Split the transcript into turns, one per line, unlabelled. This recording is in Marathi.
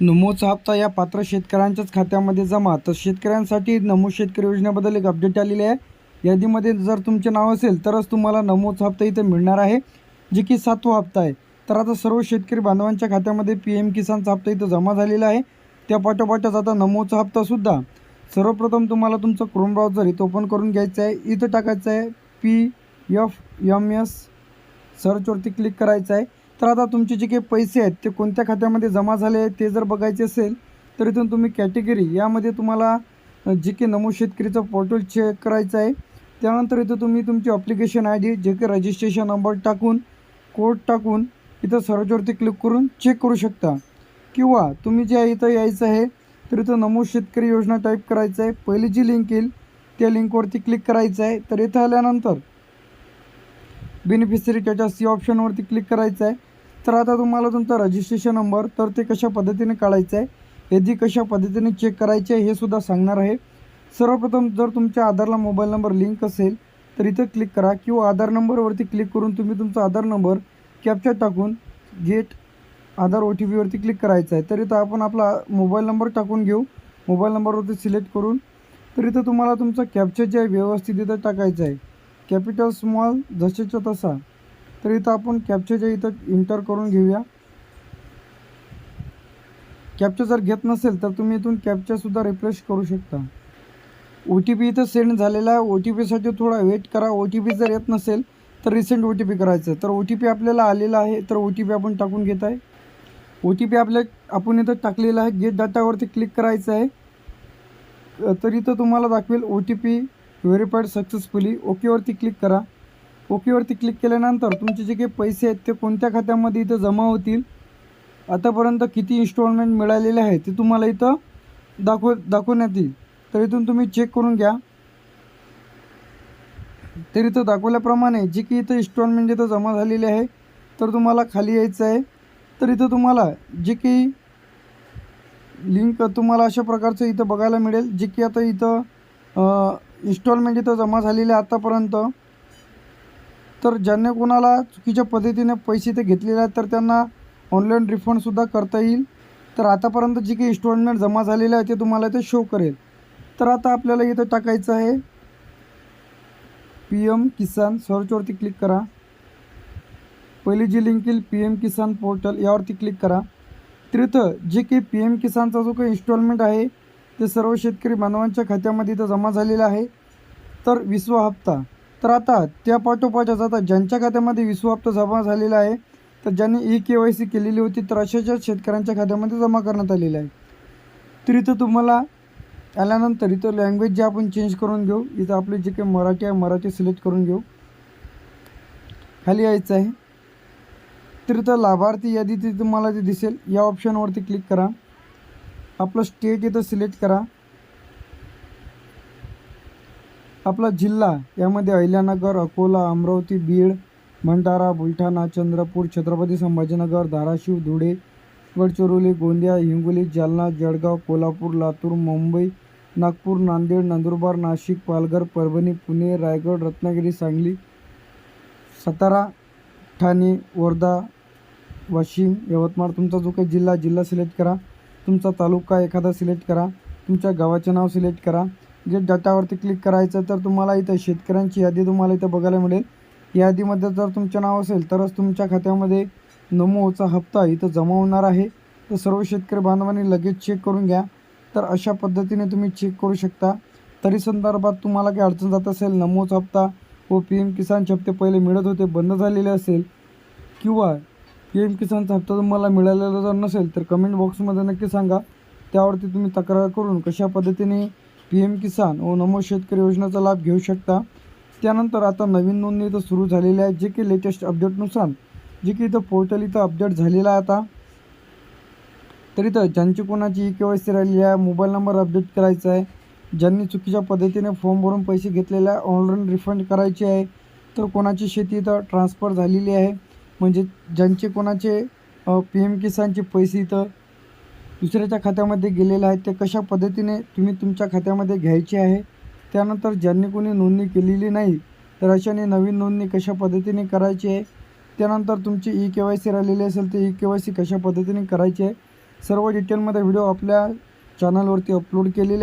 नमोचा हप्ता या पात्र शेतकऱ्यांच्याच खात्यामध्ये जमा. तर शेतकऱ्यांसाठी नमो शेतकरी योजनेबद्दल एक अपडेट आलेली आहे. यादीमध्ये जर तुमचे नाव असेल तरच तुम्हाला नमोचा हप्ता इथं मिळणार आहे जे की सातवा हप्ता आहे. तर आता सर्व शेतकरी बांधवांच्या खात्यामध्ये पी एम किसानचा हप्ता इथं जमा झालेला आहे. त्या पाठोपाठच आता नमोचा हप्तासुद्धा सर्वप्रथम तुम्हाला तुमचं क्रोम ब्राउझर इथं ओपन करून घ्यायचं आहे. इथं टाकायचं आहे पी एफ एम एस सर्चवरती क्लिक करायचं आहे. तर आता तुमचे जे काही पैसे आहेत ते कोणत्या खात्यामध्ये जमा झाले ते जर बघायचे असेल तर इथून तुम्ही कॅटेगरी यामध्ये तुम्हाला जे काही नमो शेतकरीचं पोर्टल चेक करायचं आहे. त्यानंतर इथं तुम्ही तुमची अप्लिकेशन आय डी जे काही रजिस्ट्रेशन नंबर टाकून कोड टाकून इथं सर्चवरती क्लिक करून चेक करू शकता. किंवा तुम्ही जे आहे इथं यायचं आहे तर इथं नमो शेतकरी योजना टाईप करायचं आहे. पहिली जी लिंक येईल त्या लिंकवरती क्लिक करायचं आहे. तर इथं आल्यानंतर बेनिफिशरी त्याच्या सी ऑप्शनवरती क्लिक करायचं आहे तर आता तुम्हाला तुमचा रजिस्ट्रेशन नंबर तर ते कशा पद्धतीने काढायचं आहे यादी कशा पद्धतीने चेक करायचे आहे हे सुद्धा सांगणार आहे. सर्वप्रथम जर तुमच्या आधारला मोबाईल नंबर लिंक असेल तर इथं क्लिक करा किंवा आधार नंबरवरती क्लिक करून तुम्ही तुमचा आधार नंबर कॅप्चर टाकून गेट आधार ओ टी पीवरती क्लिक करायचं आहे तर इथं आपण आपला मोबाईल नंबर टाकून घेऊ. मोबाईल नंबरवरती सिलेक्ट करून तर इथं तुम्हाला तुमचा कॅप्चर जे आहे व्यवस्थित इथं टाकायचं आहे कॅपिटल स्मॉल जसेच्या तसा. तर इथं आपण कॅप्चर इथं इंटर करून घेऊया. कॅप्चर जर घेत नसेल तर तुम्ही इथून कॅप्चरसुद्धा रिफ्रेश करू शकता. ओ टी पी इथं सेंड झालेला आहे. ओ टी पीसाठी थोडा वेट करा. ओ टी पी जर येत नसेल तर रिसेंट ओ टी पी करायचं तर ओ टी पी आपल्याला आलेला आहे. तर ओ टी पी आपण टाकून घेत आहे. ओ टी पी आपल्या आपण इथं टाकलेला आहे. गेट डाटावरती क्लिक करायचं आहे. तर इथं तुम्हाला दाखवेल O T P verified successfully ओकेवरती click करा. ओकेवरती क्लिक केल्यानंतर तुमचे जे काही पैसे आहेत ते कोणत्या खात्यामध्ये इथं जमा होतील? आतापर्यंत किती इन्स्टॉलमेंट मिळालेले आहे ते तुम्हाला इथं दाखव दाखवण्यात येईल. तर इथून तुम्ही चेक करून घ्या. तर इथं दाखवल्याप्रमाणे जे की इथं इन्स्टॉलमेंट इथं जमा झालेली आहे तर तुम्हाला खाली यायचं आहे. तर इथं तुम्हाला जे काही लिंक तुम्हाला अशा प्रकारचं इथं बघायला मिळेल जे की आता इथं इन्स्टॉलमेंट इथं जमा झालेले आहे आतापर्यंत. तर ज्यांनी कोणाला चुकीच्या पद्धतीने पैसे ते घेतलेले आहेत तर त्यांना ऑनलाईन रिफंडसुद्धा करता येईल. तर आतापर्यंत जे काही इन्स्टॉलमेंट जमा झालेली आहे ते तुम्हाला इथे शो करेल. तर आता आपल्याला इथं टाकायचं आहे. पी एम किसान सर्चवरती क्लिक करा. पहिली जी लिंक येईल पी एम किसान पोर्टल यावरती क्लिक करा. तर इथं जे काही पी एम किसानचा जो काही इन्स्टॉलमेंट आहे ते सर्व शेतकरी बांधवांच्या खात्यामध्ये इथं जमा झालेलं आहे. तर विसवा हप्ता. तर आता त्या पाठोपाठच आता ज्यांच्या खात्यामध्ये विसवा हप्ता जमा झालेला आहे तर ज्यांनी ई के वाय सी केलेली होती तर अशाच्याच शेतकऱ्यांच्या खात्यामध्ये जमा करण्यात आलेला आहे. तर इथं तुम्हाला आल्यानंतर इथं लँग्वेज जे आपण चेंज करून घेऊ इथं आपली जे काही मराठी आहे मराठी सिलेक्ट करून घेऊ. खाली यायचं आहे. तर इथं लाभार्थी यादी ती तुम्हाला ती दिसेल या ऑप्शनवरती क्लिक करा. आपलं स्टेट इथं सिलेक्ट करा. आपला जिल्हा यामध्ये अहिल्यानगर अकोला अमरावती बीड भंडारा बुलढाणा चंद्रपूर छत्रपती संभाजीनगर धाराशिव धुळे गडचिरोली गोंदिया हिंगोली जालना जळगाव कोल्हापूर लातूर मुंबई नागपूर नांदेड नंदुरबार नाशिक पालघर परभणी पुणे रायगड रत्नागिरी सांगली सातारा ठाणे वर्धा वाशिम यवतमाळ तुमचा जो काही जिल्हा जिल्हा सिलेक्ट करा. तुमचा तालुका एखादा सिलेक्ट करा. तुमच्या गावाचे नाव सिलेक्ट करा. जे डाटावरती क्लिक करायचं तर तुम्हाला इथं शेतकऱ्यांची यादी तुम्हाला इथं बघायला मिळेल. यादीमध्ये जर तुमचं नाव असेल तरच तुमच्या खात्यामध्ये नमोचा हप्ता इथं जमा होणार आहे. तर सर्व शेतकरी बांधवांनी लगेच चेक करून घ्या. तर अशा पद्धतीने तुम्ही चेक करू शकता. तरी संदर्भात तुम्हाला काही अडचण जात असेल नमोचा हप्ता व पी एम किसानचे हप्ते पहिले मिळत होते बंद झालेले असेल किंवा पी एम किसानचा हप्ता तुम्हाला मिळालेला जर नसेल तर कमेंट बॉक्समध्ये नक्की सांगा. त्यावरती तुम्ही तक्रार करून कशा पद्धतीने पी एम किसान व नमो शेतकरी योजनेचा लाभ घेऊ शकता. त्यानंतर आता नवीन नोंदणी इथं सुरू झालेली आहे जे की लेटेस्ट अपडेटनुसार जे की इथं पोर्टल इथं अपडेट झालेलं आहे आता. तर इथं ज्यांची कोणाची ई के वाय सी राहिली आहे मोबाईल नंबर अपडेट करायचा आहे. ज्यांनी चुकीच्या पद्धतीने फॉर्म भरून पैसे घेतलेले आहे ऑनलाईन रिफंड करायचे आहे. तर कोणाची शेती इथं ट्रान्सफर झालेली आहे? म्हणजे ज्यांचे कोणाचे पी एम किसानचे पैसे इथं दुसऱ्याच्या खात्यामध्ये गेलेले आहेत ते कशा पद्धतीने तुम्ही तुमच्या खात्यामध्ये घ्यायचे आहे? त्यानंतर ज्यांनी कोणी नोंदणी केलेली नाही तर अशाने नवीन नोंदणी कशा पद्धतीने करायची आहे? त्यानंतर तुमची ई के वाय सी राहिलेली असेल तर ई के वाय सी कशा पद्धतीने करायची आहे? सर्व डिटेलमध्ये व्हिडिओ आपल्या चॅनलवरती अपलोड केलेले